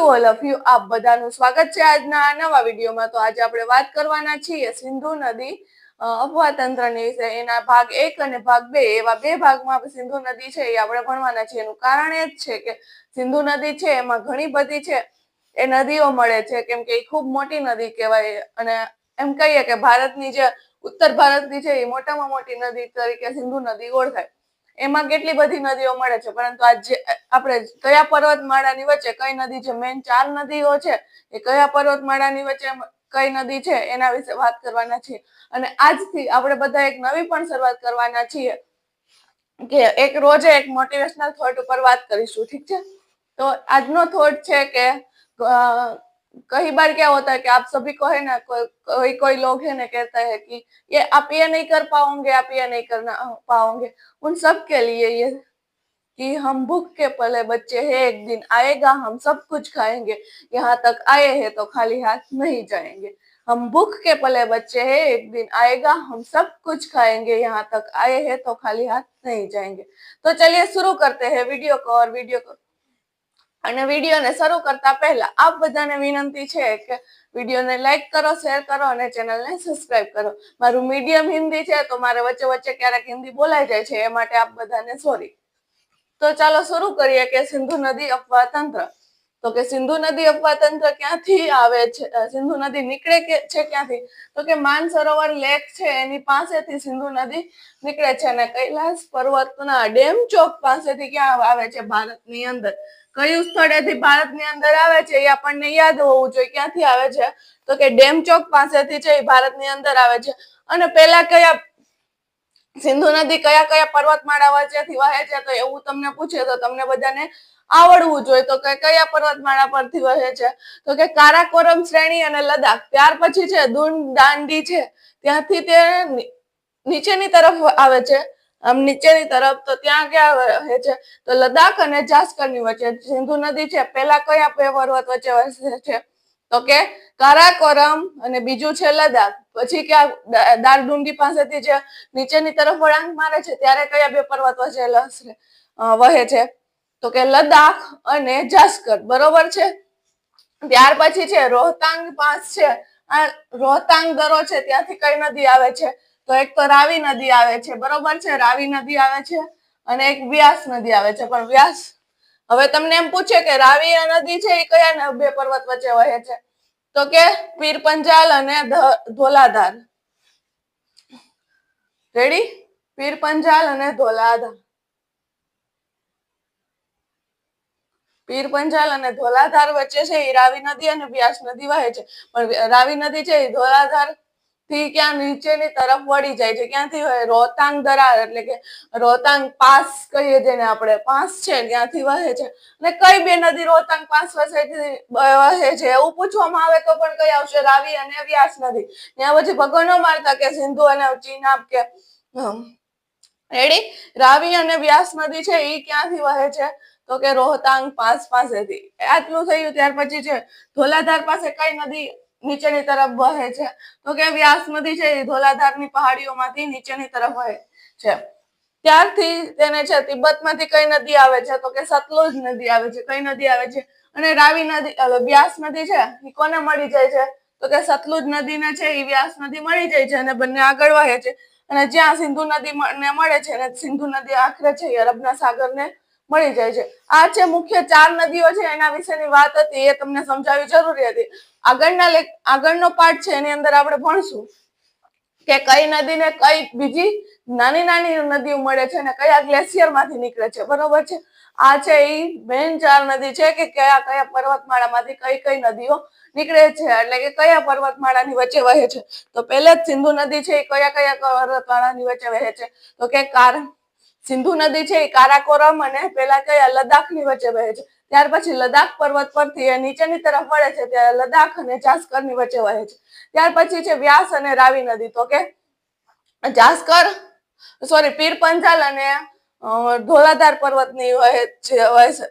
To all of you આપ બધાનું સ્વાગત છે આજના નવા વિડીયોમાં. તો આજે આપણે વાત કરવાના છીએ સિંધુ નદી અફવાતંત્રની અફવા તંત્રની વિશે. એના ભાગ એક અને ભાગ બે. એવા બે ભાગમાં સિંધુ નદી છે એ આપણે ભણવાના છીએ. એનું કારણ એ જ છે કે સિંધુ નદી છે, એમાં ઘણી બધી છે, એ નદીઓ મળે છે. કેમ કે એ ખૂબ મોટી નદી કહેવાય. અને એમ કહીએ કે ભારતની જે, ઉત્તર ભારતની છે એ મોટામાં મોટી નદી તરીકે સિંધુ નદી ઓળખાય. એમાં કેટલી બધી નદીઓ મળે છે? પરંતુ આ જે, આપણે કયા પર્વતમાળાની વચ્ચે કઈ નદી છે? મેન ચાર નદીઓ છે. એ કયા પર્વતમાળાની વચ્ચે કઈ નદી છે? એના વિશે વાત કરવાના છીએ. અને આજથી આપણે બધા એક નવી પણ શરૂઆત કરવાના છીએ કે એક રોજે એક મોટિવેશનલ થોટ ઉપર વાત કરીશું. ઠીક છે? તો આજનો થોટ છે કે कई बार क्या होता है कि आप सभी को है ना, कोई कोई कोई लोग है ना कहता है कि ये आप ये नहीं कर पाओगे, आप ये नहीं करना पाओगे। उन सब के लिए ये कि हम भूख के पले बच्चे हैं, एक दिन आएगा, हम सब कुछ खाएँगे। यहाँ तक आए हैं तो खाली हाथ नहीं जाएँगे। हम भूख के पले बच्चे हैं, एक दिन आएगा, हम सब कुछ खाएँगे। यहाँ तक आए हैं तो खाली हाथ नहीं जाएँगे। तो चलिए शुरू करते हैं वीडियो को और वीडियो को। અને વિડીયોને શરૂ કરતા પહેલા આપ બધાને વિનંતી છે કે વિડીયોને લાઈક કરો શેર કરો અને ચેનલને સબસ્ક્રાઇબ કરો. મારું મીડિયમ હિન્દી છે તો મારે વચ્ચે વચ્ચે ક્યારેક હિન્દી બોલાઈ જાય છે, એ માટે આપ બધાને સોરી તો ચાલો શરૂ કરીએ કે સિંધુ નદી અપવા તંત્ર. તો કે સિંધુ નદી અપવા તંત્ર ક્યાંથી આવે છે? સિંધુ નદી નીકળે કે છે ક્યાંથી? તો કે માનસરોવર લેક છે, એની પાસેથી સિંધુ નદી નીકળે છે અને કૈલાસ પર્વતના ડેમ ચોક પાસેથી ક્યાં આવે છે? ભારતની અંદર. કયું સ્થળેથી ભારતની અંદર આવે છે એ આપણને યાદ હોવું જોઈએ. ક્યાંથી આવે છે? તો કે ડેમ ચોક પાસેથી છે એ ભારતની અંદર આવે છે. અને પેલા કયા સિંધુ નદી કયા કયા પર્વતમાળા વચ્ચેથી વહે છે? તો એવું તમને પૂછે તો તમને બધાને આવડવું જોઈએ. તો કે કયા પર્વતમાળા પરથી વહે છે? તો કે કારાકોરમ શ્રેણી અને લદાખ ત્યાર પછી છે દૂન દાંડી છે. ત્યાંથી તે નીચેની તરફ આવે છે. આમ નીચેની તરફ તો ત્યાં ક્યાં વહે છે? તો લદાખ અને જાસ્કરની વચ્ચે, સિંધુ નદી છે પેલા કયા બે પર્વત વચ્ચે વસે છે? તો કે કારાકોરમ અને બીજું છે લદાખ પછી ક્યાં દા- પાસેથી જે નીચેની તરફ વળાંક મારે છે, ત્યારે કયા બે પર્વત વચ્ચે વહે છે? તો કે લદાખ અને જાસ્કર. બરોબર છે? ત્યાર પછી છે રોહતાંગ પાસ છે. આ રોહતાંગ દરો છે, ત્યાંથી કઈ નદી આવે છે? તો એક તો રાવી નદી આવે છે, બરોબર છે? રાવી નદી આવે છે અને એક વ્યાસ નદી આવે છે. પણ વ્યાસ, હવે તમને એમ પૂછે કે રાવી નદી છે, એ કયા બે પર્વત વચ્ચે વહે છે? તો કે પીર પંજાલ અને ધોલાધાર. રેડી પીર પંજાલ અને ધોલાધાર. પીર પંજાલ અને ધોલાધાર વચ્ચે છે, એ રાવી નદી અને વ્યાસ નદી વહે છે. પણ રાવી નદી છે, એ ધોલાધાર થી ક્યાં નીચેની તરફ વળી જાય છે. ક્યાંથી વહે? રોહતાંગ દરાર એટલે કે રોહતાંગ પાસ કહીએ જેને આપણે. પાસ છે ત્યાંથી વહે છે. અને કઈ બે નદી રોહતાંગ પાસ વસેથી વહે છે એવું પૂછવામાં આવે તો પણ કઈ આવશે? રાવી અને વ્યાસ નદી. ત્યાં પછી ભગવાનો મારતા કે સિંધુ અને ચીનાબ કે રેડી? રાવી અને વ્યાસ નદી છે એ ક્યાંથી વહે છે? તો કે રોહતાંગ પાસ પાસેથી. આટલું થયું ત્યાર પછી છે. ધોલાધાર પાસે કઈ નદી નીચેની તરફ વહે છે. તો કે વ્યાસ નદી છે એ ધોલાધારની પહાડીઓમાંથી નીચેની તરફ વહે છે. ત્યારથી તેને છે તિબ્બતમાંથી કઈ નદી આવે છે? તો કે સતલુજ નદી આવે છે. કઈ નદી આવે છે? અને રાવી નદી વ્યાસ નદી છે એ કોને મળી જાય છે? તો કે સતલુજ નદીને છે એ વ્યાસ નદી મળી જાય છે અને બંને આગળ વહે છે. અને જ્યાં સિંધુ નદી ને મળે છે અને સિંધુ નદી આખરે છે અરબના અરબના સાગરને મળી જાય છે. આ છે મુખ્ય ચાર નદીઓ છે, એના વિશેની વાત હતી, એ તમને સમજાવવી જરૂરી હતી. આગળના લેખ આગળનો પાઠ છે, એની અંદર આપણે ભણશું કે કઈ નદીને કઈ બીજી નાની નાની નદીઓ મળે છે અને કયા ગ્લેશિયરમાંથી નીકળે છે. બરોબર છે? આ છે એ મેન ચાર નદી છે કે કયા કયા પર્વતમાળામાંથી કઈ કઈ નદીઓ નીકળે છે, એટલે કે કયા પર્વતમાળાની વચ્ચે વહે છે. તો પહેલા જ સિંધુ નદી છે, એ કયા કયા પર્વતમાળાની વચ્ચે વહે છે? તો કે કાર સિંધુ નદી છે, એ કારાકોરમ અને પેલા કયા લદાખની વચ્ચે વહે છે. ત્યાર પછી લદાખ પર્વત પરથી એ નીચેની તરફ વળે છે ત્યારે લદાખ અને જાસ્કરની વચ્ચે વહે છે. ત્યાર પછી છે વ્યાસ અને રાવી નદી. તો કે જાસ્કર સોરી પીર પંજાલ અને ધોલાધાર પર્વતની વહે છે,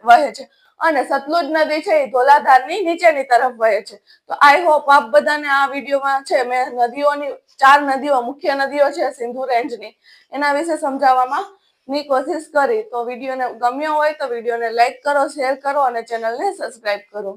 વહે- છે. અને સતલુજ નદી છે, એ ધોલાધારની નીચેની તરફ વહે છે. તો આઈ હોપ આપ બધાને આ વિડીયોમાં છે, મેં નદીઓની, ચાર નદીઓ, મુખ્ય નદીઓ છે સિંધુ રેન્જની. એના વિશે સમજાવવામાં ની કોશિશ કરી તો વિડીયોને ગમ્યો હોય તો વિડીયોને લાઈક કરો, શેર કરો અને ચેનલને સબસ્ક્રાઈબ કરો.